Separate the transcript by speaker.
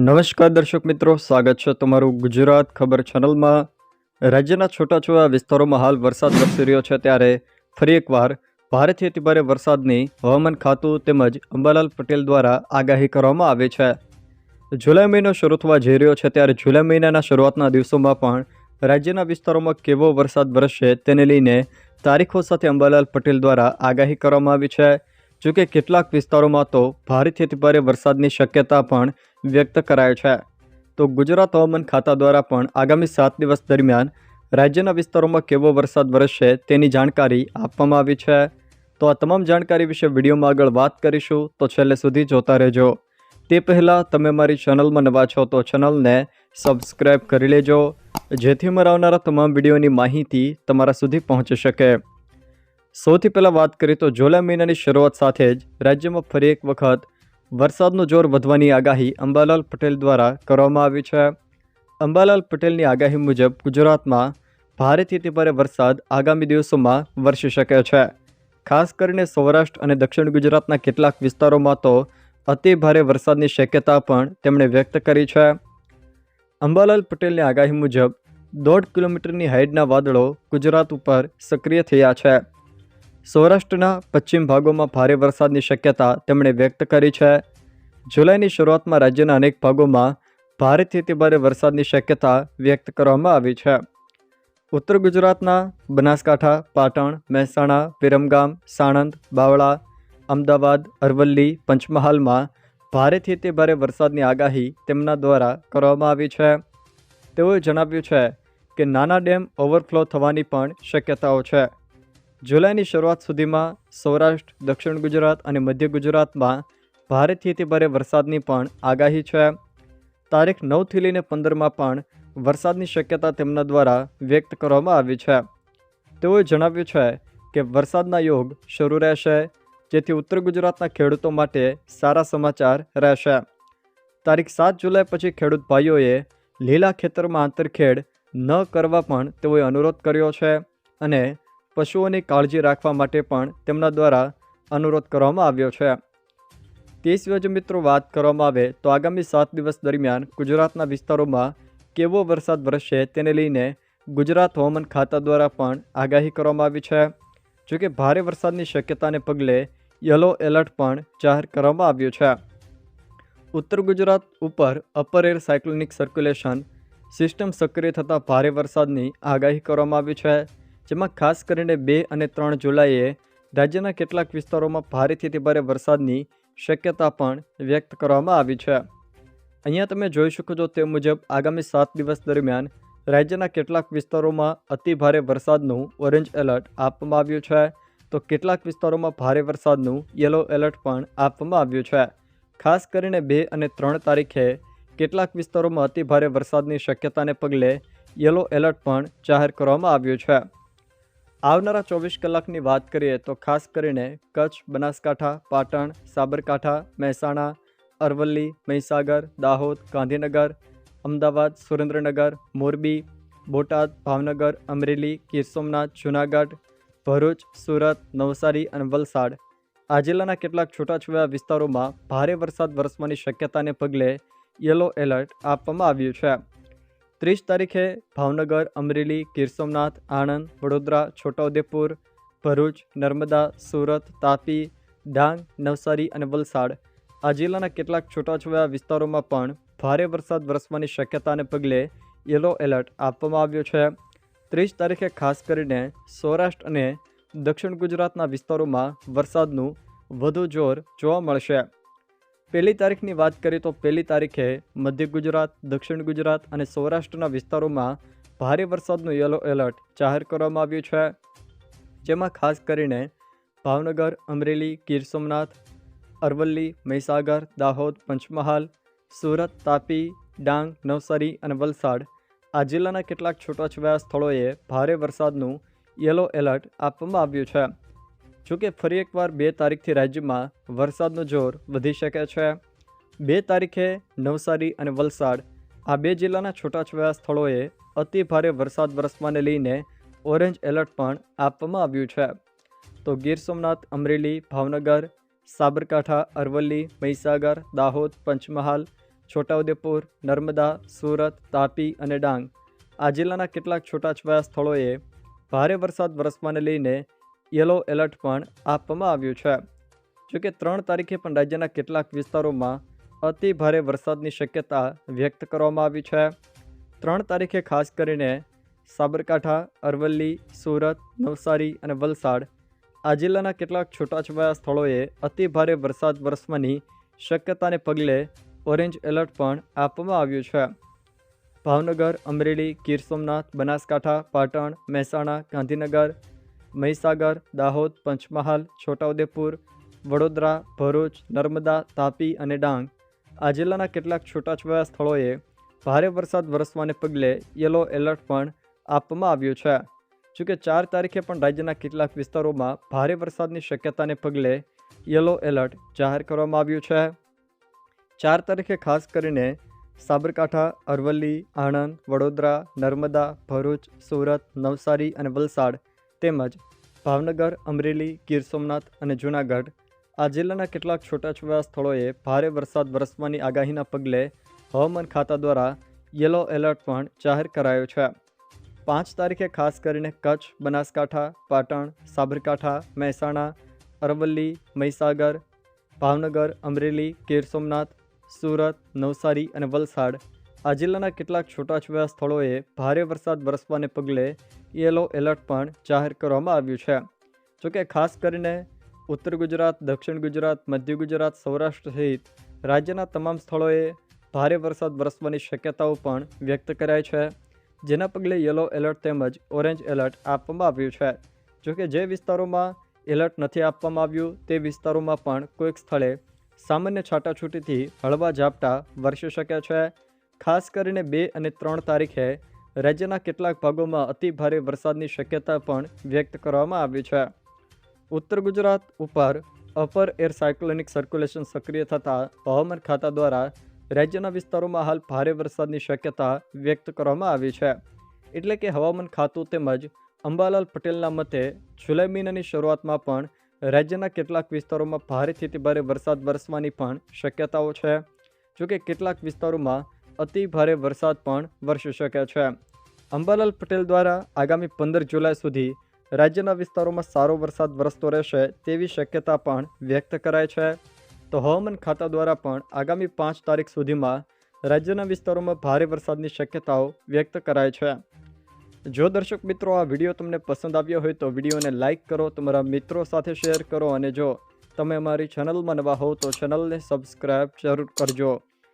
Speaker 1: નમસ્કાર દર્શક મિત્રો, સ્વાગત છે તમારું ગુજરાત ખબર ચેનલમાં. રાજ્યના છૂટાછવાયા વિસ્તારોમાં હાલ વરસાદ વરસી રહ્યો છે ત્યારે ફરી એકવાર ભારેથી અતિભારે વરસાદની હવામાન ખાતું તેમજ અંબાલાલ પટેલ દ્વારા આગાહી કરવામાં આવી છે. જુલાઈ મહિનો શરૂ થવા જઈ રહ્યો છે ત્યારે જુલાઈ મહિનાના શરૂઆતના દિવસોમાં પણ રાજ્યના વિસ્તારોમાં કેવો વરસાદ વરસશે તેને લઈને તારીખો સાથે અંબાલાલ પટેલ દ્વારા આગાહી કરવામાં આવી છે. જોકે કેટલાક વિસ્તારોમાં તો ભારેથી અતિભારે વરસાદની શક્યતા પણ વ્યક્ત કરાય છે. તો ગુજરાત હવામાન ખાતા દ્વારા પણ આગામી સાત દિવસ દરમિયાન રાજ્યના વિસ્તારોમાં કેવો વરસાદ વરસશે તેની જાણકારી આપવામાં આવી છે. તો આ તમામ જાણકારી વિશે વિડીયોમાં આગળ વાત કરીશું. તો છેલ્લે સુધી જોતા રહેજો. તે પહેલાં તમે મારી ચેનલમાં નવા છો તો ચેનલને સબસ્ક્રાઈબ કરી લેજો. જેથી અમારા આવનારા તમામ વિડીયોની માહિતી તમારા સુધી પહોંચી શકે. સૌથી પહેલાં વાત કરીએ તો જુલાઈ મહિનાની શરૂઆત સાથે જ રાજ્યમાં ફરી એક વખત વરસાદનું જોર વધવાની આગાહી અંબાલાલ પટેલ દ્વારા કરવામાં આવી છે. અંબાલાલ પટેલની આગાહી મુજબ ગુજરાતમાં ભારેથી અતિભારે વરસાદ આગામી દિવસોમાં વરસી શકે છે. ખાસ કરીને સૌરાષ્ટ્ર અને દક્ષિણ ગુજરાતના કેટલાક વિસ્તારોમાં તો અતિ ભારે વરસાદની શક્યતા પણ તેમણે વ્યક્ત કરી છે. અંબાલાલ પટેલની આગાહી મુજબ દોઢ કિલોમીટરની હાઇટના વાદળો ગુજરાત ઉપર સક્રિય થયા છે. સૌરાષ્ટ્રના પશ્ચિમ ભાગોમાં ભારે વરસાદની શક્યતા તેમણે વ્યક્ત કરી છે. જુલાઈની શરૂઆતમાં રાજ્યના અનેક ભાગોમાં ભારેથી અતિભારે વરસાદની શક્યતા વ્યક્ત કરવામાં આવી છે. ઉત્તર ગુજરાતના બનાસકાંઠા, પાટણ, મહેસાણા, વિરમગામ, સાણંદ, બાવળા, અમદાવાદ, અરવલ્લી, પંચમહાલમાં ભારેથી અતિભારે વરસાદની આગાહી તેમના દ્વારા કરવામાં આવી છે. તેઓએ જણાવ્યું છે કે નાના ડેમ ઓવરફ્લો થવાની પણ શક્યતાઓ છે. જુલાઈની શરૂઆત સુધીમાં સૌરાષ્ટ્ર, દક્ષિણ ગુજરાત અને મધ્ય ગુજરાતમાં ભારેથી અતિભારે વરસાદની પણ આગાહી છે. તારીખ નવથી લઈને પંદરમાં પણ વરસાદની શક્યતા તેમના દ્વારા વ્યક્ત કરવામાં આવી છે. તેઓએ જણાવ્યું છે કે વરસાદના યોગ શરૂ રહેશે, જેથી ઉત્તર ગુજરાતના ખેડૂતો માટે સારા સમાચાર રહેશે. તારીખ સાત જુલાઈ પછી ખેડૂત ભાઈઓએ લીલા ખેતરમાં આંતરખેડ ન કરવા પણ તેઓએ અનુરોધ કર્યો છે અને પશુઓની કાળજી રાખવા માટે પણ તેમના દ્વારા અનુરોધ કરવામાં આવ્યો છે. તે સિવાય જો મિત્રો વાત કરવામાં આવે તો આગામી સાત દિવસ દરમિયાન ગુજરાતના વિસ્તારોમાં કેવો વરસાદ વરસશે તેને લઈને ગુજરાત હવામાન ખાતા દ્વારા પણ આગાહી કરવામાં આવી છે. જોકે ભારે વરસાદની શક્યતાને પગલે યલો એલર્ટ પણ જાહેર કરવામાં આવ્યું છે. ઉત્તર ગુજરાત ઉપર upper air cyclonic circulation system સક્રિય થતાં ભારે વરસાદની આગાહી કરવામાં આવી છે. જેમાં ખાસ કરીને બે અને ત્રણ જુલાઈએ રાજ્યના કેટલાક વિસ્તારોમાં ભારેથી ભારે વરસાદની શક્યતા પણ વ્યક્ત કરવામાં આવી છે. અહીંયા તમે જોઈ શકો છો તે મુજબ આગામી સાત દિવસ દરમિયાન રાજ્યના કેટલાક વિસ્તારોમાં અતિ ભારે વરસાદનું ઓરેન્જ એલર્ટ આપવામાં આવ્યું છે. તો કેટલાક વિસ્તારોમાં ભારે વરસાદનું યલો એલર્ટ પણ આપવામાં આવ્યું છે. ખાસ કરીને બે અને ત્રણ તારીખે કેટલાક વિસ્તારોમાં અતિભારે વરસાદની શક્યતાને પગલે યલો એલર્ટ પણ જાહેર કરવામાં આવ્યું છે. આવનારા ચોવીસ કલાકની વાત કરીએ તો ખાસ કરીને કચ્છ, બનાસકાંઠા, પાટણ, સાબરકાંઠા, મહેસાણા, અરવલ્લી, મહીસાગર, દાહોદ, ગાંધીનગર, અમદાવાદ, સુરેન્દ્રનગર, મોરબી, બોટાદ, ભાવનગર, અમરેલી, ગીર સોમનાથ, જૂનાગઢ, ભરૂચ, સુરત, નવસારી અને વલસાડ. આ જિલ્લાના કેટલાક છૂટાછવાયા વિસ્તારોમાં ભારે વરસાદ વરસવાની શક્યતાને પગલે યલો એલર્ટ આપવામાં આવ્યું છે. ત્રીસ તારીખે ભાવનગર, અમરેલી, ગીર સોમનાથ, આણંદ, વડોદરા, છોટાઉદેપુર, ભરૂચ, નર્મદા, સુરત, તાપી, ડાંગ, નવસારી અને વલસાડ. આ જિલ્લાના કેટલાક છૂટાછવાયા વિસ્તારોમાં પણ ભારે વરસાદ વરસવાની શક્યતાને પગલે યલો એલર્ટ આપવામાં આવ્યો છે. ત્રીસ તારીખે ખાસ કરીને સૌરાષ્ટ્ર અને દક્ષિણ ગુજરાતના વિસ્તારોમાં વરસાદનું વધુ જોર જોવા મળશે. પહેલી તારીખની વાત કરીએ તો પહેલી તારીખે મધ્ય ગુજરાત, દક્ષિણ ગુજરાત અને સૌરાષ્ટ્રના વિસ્તારોમાં ભારે વરસાદનું યલો એલર્ટ જાહેર કરવામાં આવ્યું છે. જેમાં ખાસ કરીને ભાવનગર, અમરેલી, ગીર સોમનાથ, અરવલ્લી, મહીસાગર, દાહોદ, પંચમહાલ, સુરત, તાપી, ડાંગ, નવસારી અને વલસાડ આ જિલ્લાના કેટલાક છૂટાછવાયા સ્થળોએ ભારે વરસાદનું યલો એલર્ટ આપવામાં આવ્યું છે. જોકે ફરી એકવાર બે તારીખથી રાજ્યમાં વરસાદનું જોર વધી શકે છે. બે તારીખે નવસારી અને વલસાડ આ બે જિલ્લાના છૂટાછવાયા સ્થળોએ અતિ ભારે વરસાદ વરસવાને લઈને ઓરેન્જ એલર્ટ પણ આપવામાં આવ્યું છે. તો ગીર સોમનાથ, અમરેલી, ભાવનગર, સાબરકાંઠા, અરવલ્લી, મહીસાગર, દાહોદ, પંચમહાલ, છોટાઉદેપુર, નર્મદા, સુરત, તાપી અને ડાંગ આ જિલ્લાના કેટલાક છૂટાછવાયા સ્થળોએ ભારે વરસાદ વરસવાને લઈને યલો એલર્ટ પણ આપવામાં આવ્યું છે. જોકે ત્રણ તારીખે પણ રાજ્યના કેટલાક વિસ્તારોમાં અતિ ભારે વરસાદની શક્યતા વ્યક્ત કરવામાં આવી છે. ત્રણ તારીખે ખાસ કરીને સાબરકાંઠા, અરવલ્લી, સુરત, નવસારી અને વલસાડ આ જિલ્લાના કેટલાક છૂટાછવાયા સ્થળોએ અતિ ભારે વરસાદ વરસવાની શક્યતાને પગલે ઓરેન્જ એલર્ટ પણ આપવામાં આવ્યું છે. ભાવનગર, અમરેલી, ગીર સોમનાથ, બનાસકાંઠા, પાટણ, મહેસાણા, ગાંધીનગર મહીસાગર, દાહોદ, પંચમહાલ, છોટાઉદેપુર, વડોદરા, ભરૂચ, નર્મદા, તાપી અને ડાંગ. આ જિલ્લાના કેટલાક છૂટાછવાયા સ્થળોએ ભારે વરસાદ વરસવાને પગલે યલો એલર્ટ પણ આપવામાં આવ્યું છે. જોકે ચાર તારીખે પણ રાજ્યના કેટલાક વિસ્તારોમાં ભારે વરસાદની શક્યતાને પગલે યલો એલર્ટ જાહેર કરવામાં આવ્યું છે. ચાર તારીખે ખાસ કરીને સાબરકાંઠા, અરવલ્લી, આણંદ, વડોદરા, નર્મદા, ભરૂચ, સુરત, નવસારી અને વલસાડ તેમજ ભાવનગર, અમરેલી, ગીર સોમનાથ અને જૂનાગઢ. આ જિલ્લાના કેટલાક છૂટાછવાયા સ્થળોએ ભારે વરસાદ વરસવાની આગાહીના પગલે હવામાન ખાતા દ્વારા યલો એલર્ટ પણ જાહેર કરાયો છે. પાંચ તારીખે ખાસ કરીને કચ્છ, બનાસકાંઠા, પાટણ, સાબરકાંઠા, મહેસાણા, અરવલ્લી, મહીસાગર, ભાવનગર, અમરેલી, ગીર સોમનાથ, સુરત, નવસારી અને વલસાડ આ જિલ્લાના કેટલાક છૂટાછવાયા સ્થળોએ ભારે વરસાદ વરસવાને પગલે યલો એલર્ટ પણ જાહેર કરવામાં આવ્યું છે. જોકે ખાસ કરીને ઉત્તર ગુજરાત, દક્ષિણ ગુજરાત, મધ્ય ગુજરાત, સૌરાષ્ટ્ર સહિત રાજ્યના તમામ સ્થળોએ ભારે વરસાદ વરસવાની શક્યતાઓ પણ વ્યક્ત કરાઈ છે. જેના પગલે યલો એલર્ટ તેમજ ઓરેન્જ એલર્ટ આપવામાં આવ્યું છે. જોકે જે વિસ્તારોમાં એલર્ટ નથી આપવામાં આવ્યું, તે વિસ્તારોમાં પણ કોઈક સ્થળે સામાન્ય છાટાછૂટીથી હળવા ઝાપટા વરસી શકે છે. ખાસ કરીને બે અને ત્રણ તારીખે રાજ્યના કેટલાક ભાગોમાં અતિ ભારે વરસાદની શક્યતા પણ વ્યક્ત કરવામાં આવી છે. ઉત્તર ગુજરાત ઉપર અપર એર સાયક્લોનિક સર્ક્યુલેશન સક્રિય થતાં હવામાન ખાતા દ્વારા રાજ્યના વિસ્તારોમાં હાલ ભારે વરસાદની શક્યતા વ્યક્ત કરવામાં આવી છે. એટલે કે હવામાન ખાતું તેમજ અંબાલાલ પટેલના મતે જુલાઈ મહિનાની શરૂઆતમાં પણ રાજ્યના કેટલાક વિસ્તારોમાં ભારેથી ભારે વરસાદ વરસવાની પણ શક્યતાઓ છે. જોકે કેટલાક વિસ્તારોમાં અતિ ભારે વરસાદ પણ વરસી શકે છે. અંબાલાલ પટેલ દ્વારા આગામી પંદર જુલાઈ સુધી રાજ્યના વિસ્તારોમાં સારો વરસાદ વરસતો રહેશે તેવી શક્યતા પણ વ્યક્ત કરાય છે. તો હવામાન ખાતા દ્વારા પણ આગામી પાંચ તારીખ સુધીમાં રાજ્યના વિસ્તારોમાં ભારે વરસાદની શક્યતાઓ વ્યક્ત કરાય છે. જો દર્શક મિત્રો આ વીડિયો તમને પસંદ આવ્યો હોય તો વિડીયોને લાઇક કરો, તમારા મિત્રો સાથે શેર કરો અને જો તમે અમારી ચેનલમાં નવા હોવ તો ચેનલને સબસ્ક્રાઈબ જરૂર કરજો.